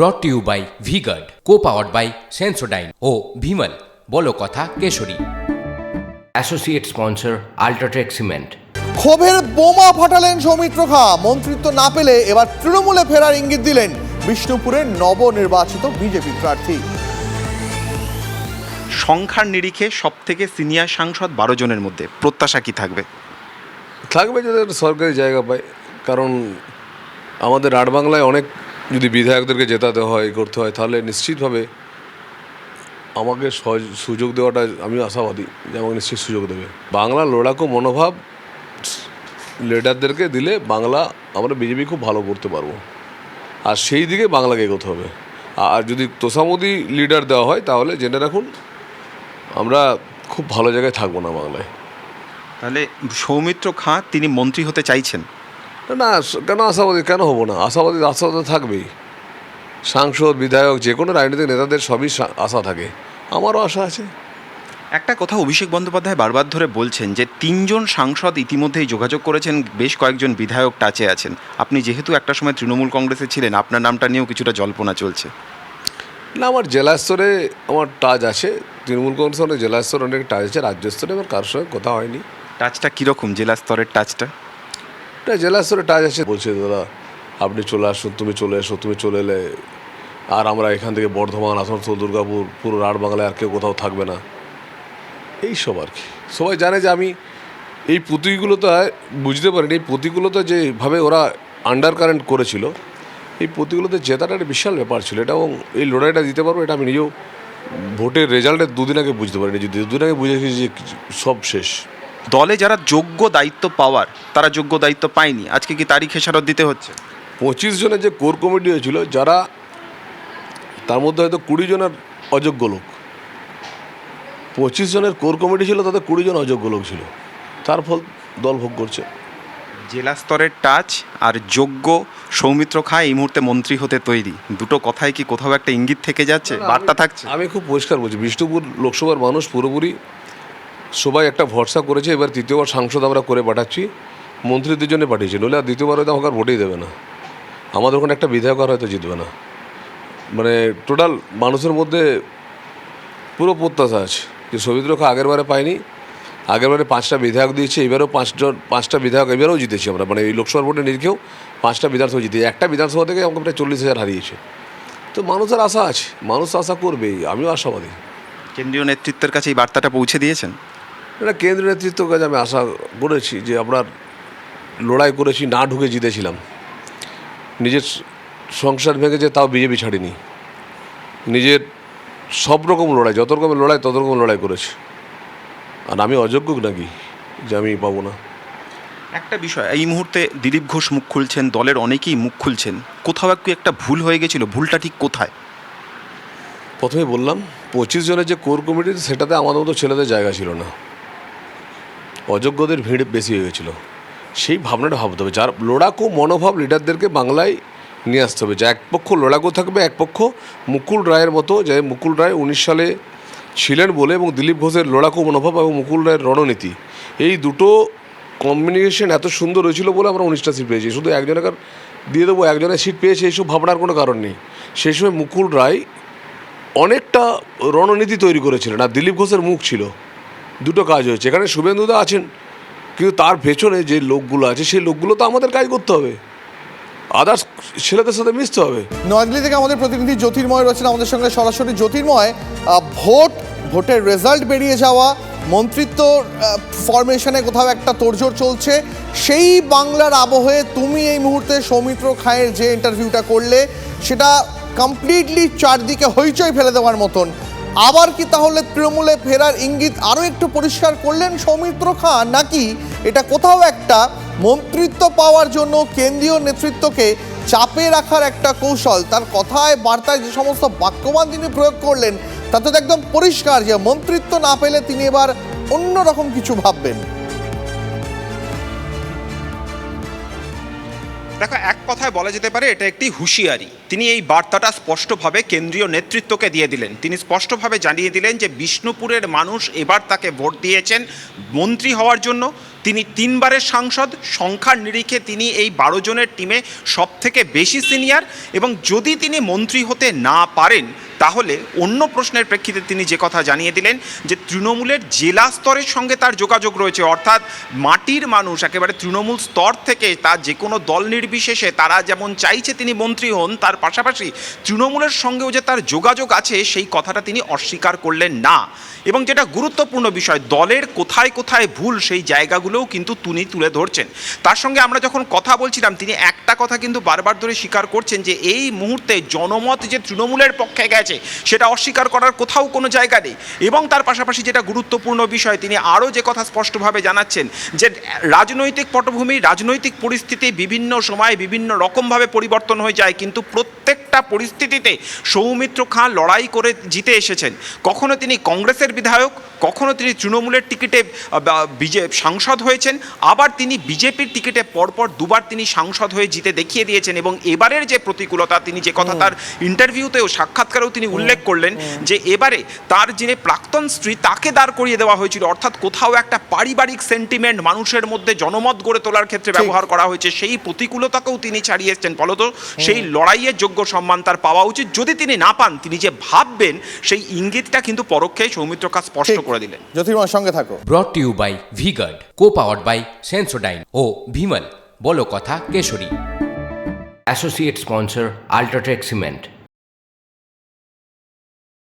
Brought to you by V Guard co powered by Sensodyne ও ভিমল বলো কথা Kesari. Associate sponsor UltraTech cement ক্ষোভের বোমা ফাটালেন সৌমিত্র খা। মন্ত্রিত্ব না পেলে এবার তৃণমূলে ফেরার ইঙ্গিত দিলেন বিষ্ণুপুরের নবনির্বাচিত বিজেপি প্রার্থী। সংখ্যার নিরিখে সব থেকে সিনিয়র সাংসদ বারো জনের মধ্যে প্রত্যাশা কি থাকবে? থাকবে যদি সরকারি জায়গা পায় কারণ আমাদের আট বাংলায় অনেক যদি বিধায়কদেরকে জেতাতে হয় করতে হয়, তাহলে নিশ্চিতভাবে আমাকে সুযোগ দেওয়াটা আমি আশাবাদী যে আমাকে নিশ্চিত সুযোগ দেবে। বাংলা লড়াকু মনোভাব লিডারদেরকে দিলে বাংলা আমরা বিজেপি খুব ভালো করতে পারব। আর সেই দিকে বাংলাকে এগোতে হবে। আর যদি তোষামদি লিডার দেওয়া হয়, তাহলে জেনে রাখুন, আমরা খুব ভালো জায়গায় থাকব না বাংলায়। তাহলে সৌমিত্র খাঁ, তিনি মন্ত্রী হতে চাইছেন। না কেন আশাবাদী? কেন হব না? আশাবাদী আশা তো থাকবেই। সাংসদ বিধায়ক যে কোনো রাজনৈতিক নেতাদের সবই আশা থাকে। আমারও আশা আছে। একটা কথা অভিষেক বন্দ্যোপাধ্যায় বারবার ধরে বলছেন যে তিনজন সাংসদ ইতিমধ্যেই যোগাযোগ করেছেন বেশ কয়েকজন বিধায়ক টাচে আছেন। আপনি যেহেতু একটা সময় তৃণমূল কংগ্রেসে ছিলেন আপনার নামটা নিয়েও কিছুটা জল্পনা চলছে। না আমার জেলা স্তরে আমার টাচ আছে। তৃণমূল কংগ্রেস অনেক জেলা স্তরে অনেক টাচ আছে রাজ্য স্তরে আমার কারোর সঙ্গে কথা হয়নি। টাচটা কীরকম? জেলা স্তরের টাচটা? এটা জেলা স্তরে টাচ আছে। বলছে, দাদা, আপনি চলে আসুন, তুমি চলে এসো, তুমি চলে এলে আর আমরা এখান থেকে বর্ধমান, আসানসোল, দুর্গাপুর, পুরো রাঢ় বাংলায় আর কেউ কোথাও থাকবে না। এই সব আর কি। সবাই জানে যে আমি এই পুঁতিগুলোতে বুঝতে পারিনি, এই পুঁতিগুলোতে যেভাবে ওরা আন্ডার কারেন্ট করেছিল, এই পুঁতিগুলোতে জেতাটা একটা বিশাল ব্যাপার ছিল। এটা এবং এই লড়াইটা দিতে পারব, এটা আমি নিজেও ভোটের রেজাল্টের দুদিন আগে বুঝতে পারিনি। দুদিন আগে বুঝে গেছি যে সব শেষ। দলে যারা যোগ্য দায়িত্ব পাওয়ার তারা যোগ্য দায়িত্ব পায়নি। আজকে কি তারই খেসারত দিতে হচ্ছে? পঁচিশ জনের যে কোর কমিটি হয়েছিল যারা তার মধ্যে হয়তো কুড়ি জনের অযোগ্য লোক। পঁচিশ জনের কোর কমিটি ছিল তাতে কুড়ি জন অযোগ্য লোক ছিল। তার ফল দল ভোগ করছে। জেলা স্তরের টাচ আর যোগ্য সৌমিত্র খাঁ এই মুহূর্তে মন্ত্রী হতে তৈরি। দুটো কথায় কি কোথাও একটা ইঙ্গিত থেকে যাচ্ছে? বার্তা থাকছে? আমি খুব পরিষ্কার বলছি বিষ্ণুপুর লোকসভার মানুষ পুরোপুরি সবাই একটা ভরসা করেছে, এবার তৃতীয়বার সাংসদ আমরা করে পাঠাচ্ছি। মন্ত্রীদের জন্য পাঠিয়েছি, নইলে আর দ্বিতীয়বার হয়তো আমাকে আর ভোটেই দেবে না। আমাদের ওখানে একটা বিধায়ক আর হয়তো জিতবে না। মানে টোটাল মানুষের মধ্যে পুরো প্রত্যাশা আছে যে সৌমিত্রকে আগের বারে পাইনি আগেরবারে পাঁচটা বিধায়ক দিয়েছে, এবারেও পাঁচজন, পাঁচটা বিধায়ক, এবারেও জিতেছি আমরা। মানে এই লোকসভার ভোটে নিরিখেও পাঁচটা বিধানসভা জিতে একটা বিধানসভা থেকে আমাকে প্রায় চল্লিশ হাজার হারিয়েছে। তো মানুষের আশা আছে, মানুষ আশা করবেই, আমিও আশাবাদী। কেন্দ্রীয় নেতৃত্বের কাছে এই বার্তাটা পৌঁছে দিয়েছেন? এটা কেন্দ্রীয় নেতৃত্বের কাছে আমি আশা করেছি যে আপনার লড়াই করেছি না ঢুকে জিতেছিলাম। নিজের সংসার ভেঙেছে তাও বিজেপি ছাড়িনি। নিজের সব রকম লড়াই যত রকমের লড়াই তত রকম লড়াই করেছে। আর আমি অযোগ্য নাকি যে আমি পাবো না? একটা বিষয় এই মুহূর্তে দিলীপ ঘোষ মুখ খুলছেন দলের অনেকেই মুখ খুলছেন। কোথাও একটু একটা ভুল হয়ে গেছিল? ভুলটা ঠিক কোথায়? প্রথমে বললাম পঁচিশ জনের যে কোর কমিটি সেটাতে আমাদের মতো ছেলেদের জায়গা ছিল না। অযোগ্যদের ভিড় বেশি হয়ে গেছিল। সেই ভাবনাটা ভাবতে হবে। যার লড়াকু মনোভাব লিডারদেরকে বাংলায় নিয়ে আসতে হবে। যা এক পক্ষ লড়াকু থাকবে, এক পক্ষ মুকুল রায়ের মতো। যে মুকুল রায় উনিশ সালে ছিলেন বলে এবং দিলীপ ঘোষের লড়াকু মনোভাব এবং মুকুল রায়ের রণনীতি। এই দুটো কম্বিনেশন এত সুন্দর হয়েছিল বলে আমরা উনিশটা সিট পেয়েছি। শুধু একজনের দিয়ে দেবো, একজনের সিট পেয়েছে, এইসব ভাবনার কোনো কারণ নেই। সেই সময় মুকুল রায় অনেকটা রণনীতি তৈরি করেছিলেন। আর দিলীপ ঘোষের মুখ ছিল। দুটো কাজ হয়েছে। এখানে শুভেন্দুদা আছেন, কিন্তু তার পেছনে যে লোকগুলো আছে, সেই লোকগুলো তো আমাদের কাজ করতে হবে। আদার্স ছেলেদের সাথে মিশতে হবে। নয়াদিল্লি থেকে আমাদের প্রতিনিধি জ্যোতির্ময় রয়েছেন আমাদের সঙ্গে। সরাসরি জ্যোতির্ময় ভোট, ভোটের রেজাল্ট বেরিয়ে যাওয়া, মন্ত্রিত্ব ফরমেশনে কোথাও একটা তোড়জোড় চলছে। সেই বাংলার আবহে তুমি এই মুহূর্তে সৌমিত্র খায়ের যে ইন্টারভিউটা করলে, সেটা কমপ্লিটলি চারদিকে হইচই ফেলে দেওয়ার মতন। আবার কি তাহলে তৃণমূলে ফেরার ইঙ্গিত আরও একটু পরিষ্কার করলেন সৌমিত্র খান নাকি এটা কোথাও একটা মন্ত্রিত্ব পাওয়ার জন্য কেন্দ্রীয় নেতৃত্বকে চাপে রাখার একটা কৌশল? তার কথায়, বার্তায় যে সমস্ত বাক্যবান তিনি প্রয়োগ করলেন, তাতে তো একদম পরিষ্কার যে মন্ত্রিত্ব না পেলে তিনি এবার অন্যরকম কিছু ভাববেন। দেখো, এক কথায় বলা যেতে পারে, এটা একটি হুঁশিয়ারি। তিনি এই বার্তাটা স্পষ্টভাবে কেন্দ্রীয় নেতৃত্বকে দিয়ে দিলেন। তিনি স্পষ্টভাবে জানিয়ে দিলেন যে বিষ্ণুপুরের মানুষ এবার তাকে ভোট দিয়েছেন মন্ত্রী হওয়ার জন্য। তিনি তিনবারের সাংসদ, সংখ্যার নিরিখে তিনি এই বারো জনের টিমে সবথেকে বেশি সিনিয়র এবং যদি তিনি মন্ত্রী হতে না পারেন তাহলে অন্য প্রশ্নের প্রেক্ষিতে তিনি যে কথা জানিয়ে দিলেন যে তৃণমূলের জেলা স্তরের সঙ্গে তার যোগাযোগ রয়েছে, অর্থাৎ মাটির মানুষ, একেবারে তৃণমূল স্তর থেকে তার যে কোনো দল নির্বিশেষে তারা যেমন চাইছে তিনি মন্ত্রী হন, তার পাশাপাশি তৃণমূলের সঙ্গেও যে তার যোগাযোগ আছে, সেই কথাটা তিনি অস্বীকার করলেন না। এবং যেটা গুরুত্বপূর্ণ বিষয়, দলের কোথায় কোথায় ভুল সেই জায়গাগুলোও কিন্তু তিনি তুলে ধরছেন। তার সঙ্গে আমরা যখন কথা বলছিলাম, তিনি একটা কথা কিন্তু বারবার ধরে স্বীকার করছেন যে এই মুহূর্তে জনমত যে তৃণমূলের পক্ষে গেছে সেটা অস্বীকার করার কোথাও কোনো জায়গা নেই। এবং তার পাশাপাশি যেটা গুরুত্বপূর্ণ বিষয়, তিনি আরও যে কথা স্পষ্টভাবে জানাচ্ছেন যে রাজনৈতিক পটভূমি, রাজনৈতিক পরিস্থিতি বিভিন্ন সময়ে বিভিন্ন রকমভাবে পরিবর্তন হয়ে যায়, কিন্তু প্রত্যেকটা পরিস্থিতিতে সৌমিত্র খাঁ লড়াই করে জিতে এসেছেন। কখনো তিনি কংগ্রেসের বিধায়ক কখনো তিনি তৃণমূলের টিকিটে বিজে সাংসদ হয়েছেন আবার তিনি বিজেপির টিকিটে পরপর দুবার তিনি সাংসদ হয়ে জিতে দেখিয়ে দিয়েছেন এবং এবারের যে প্রতিকূলতা তিনি যে কথা তার ইন্টারভিউতেও সাক্ষাৎকারেও তিনি উল্লেখ করলেন যে এবারে তার যিনি প্রাক্তন স্ত্রী তাকে দাঁড় করিয়ে দেওয়া হয়েছিল। অর্থাৎ কোথাও একটা পারিবারিক সেন্টিমেন্ট মানুষের মধ্যে জনমত গড়ে তোলার ক্ষেত্রে ব্যবহার করা হয়েছে। সেই প্রতিকূলতাকেও তিনি ছাড়িয়ে এসছেন। ফলত সেই লড়াইয়ের যোগ্য সম্মান তার পাওয়া উচিত। যদি তিনি না পান তিনি যে ভাববেন সেই ইঙ্গিতটা কিন্তু পরোক্ষে সৌমিত্র খাঁ স্পষ্ট। করে দিলেন। জ্যোতির্ময় সঙ্গে থাকো। Brought to you by V Guard co powered by Sensodyne ও ভিমল বলো কথা Kesari. Associate sponsor UltraTech cement